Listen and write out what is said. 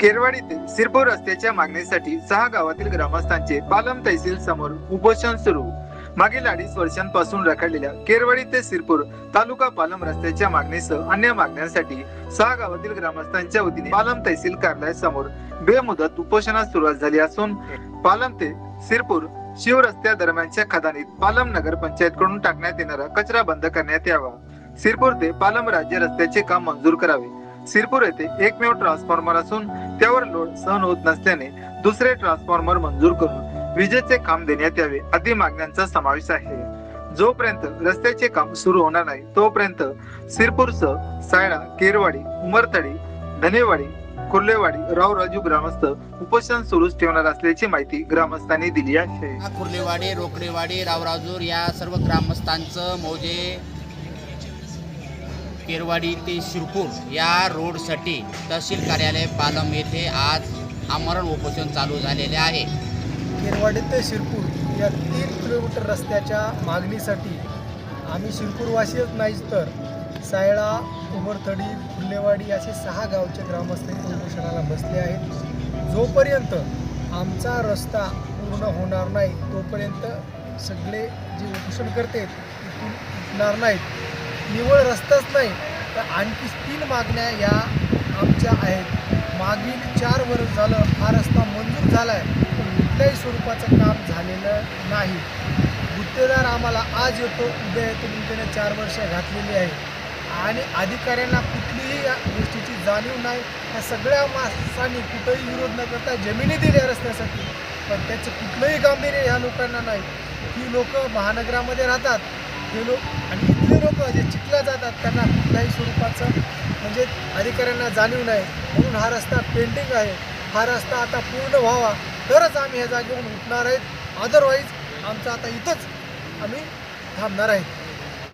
केरवाडी ते सिरपूर रस्त्याच्या मागणीसाठी सहा गावातील ग्रामस्थांचे पालम तहसील समोर उपोषण सुरू. मागील अडीच वर्षांपासून रखडलेल्या केरवाडी ते सिरपूर तालुका पालम रस्त्याच्या मागणीसह अन्य मागण्यांसाठी सहा गावातील ग्रामस्थांच्या वतीने पालम तहसील कार्यालयासमोर बेमुदत उपोषणास सुरुवात झाली असून पालम ते सिरपूर शिव रस्त्या दरम्यानच्या खदानीत पालम नगर पंचायत कडून टाकण्यात येणारा कचरा बंद करण्यात यावा. सिरपूर ते पालम राज्य रस्त्याचे काम मंजूर करावे. सिरपूर येथे एकमेव ट्रान्सफॉर्मर असून त्यावर लोड सहन होत नसल्याने दुसरे ट्रान्सफॉर्मर मंजूर करून विजेचे काम देण्यात यावे आदी मागण्यांचा समावेश आहे. जोपर्यंत रस्त्याचे काम सुरू होणार नाही तोपर्यंत सिरपूरसह सायडा केरवाडी उमरतडी धनेवाडी कुर्लेवाडी रावराजू ग्रामस्थ उपोषण सुरूच ठेवणार असल्याची माहिती ग्रामस्थांनी दिली आहे. कुर्लेवाडी रोकडेवाडी रावराजूर या सर्व ग्रामस्थांचं मौजे केरवाडी ते शिरपूर या रोडसाठी तहसील कार्यालय पालम येथे आज आमरण उपोषण चालू झालेले आहे. केरवाडी ते शिरपूर या तीन किलोमीटर रस्त्याच्या मागणीसाठी आम्ही शिरपूरवासीच नाहीच तर सायळा उमरथडी फुल्लेवाडी असे सहा गावचे ग्रामस्थ उपोषणाला बसले आहेत. जोपर्यंत आमचा रस्ता पूर्ण होणार नाही तोपर्यंत सगळे जे उपोषण करते इथून उठणार नाहीत. निवळ रस्ताच नाही तर आणखी तीन मागण्या या आमच्या आहेत. मागील चार वर्ष झालं हा रस्ता मंजूर झाला आहे पण कुठल्याही स्वरूपाचं काम झालेलं नाही. गुत्तेदार आम्हाला आज येतो उद्या येतो म्हणून त्याने चार वर्ष घातलेली आहे. आणि अधिकाऱ्यांना कुठलीही या गोष्टीची जाणीव नाही. या सगळ्या माणसांनी कुठंही विरोध न करता जमिनी दिल्या रस्त्यासाठी. पण त्याचं कुठलंही गांभीर्य ह्या लोकांना नाही. ही लोकं महानगरामध्ये राहतात. गेलो. लोक आणि इथले लोक जे चिखला जातात त्यांना कुठल्याही स्वरूपाचं म्हणजे अधिकाऱ्यांना जाणीव नाही. म्हणून हा रस्ता पेंडिंग आहे. हा रस्ता आता पूर्ण व्हावा. तरच आम्ही ह्या जागेवरून उठणार आहेत. अदरवाईज आमचं आता इथंच आम्ही थांबणार आहेत.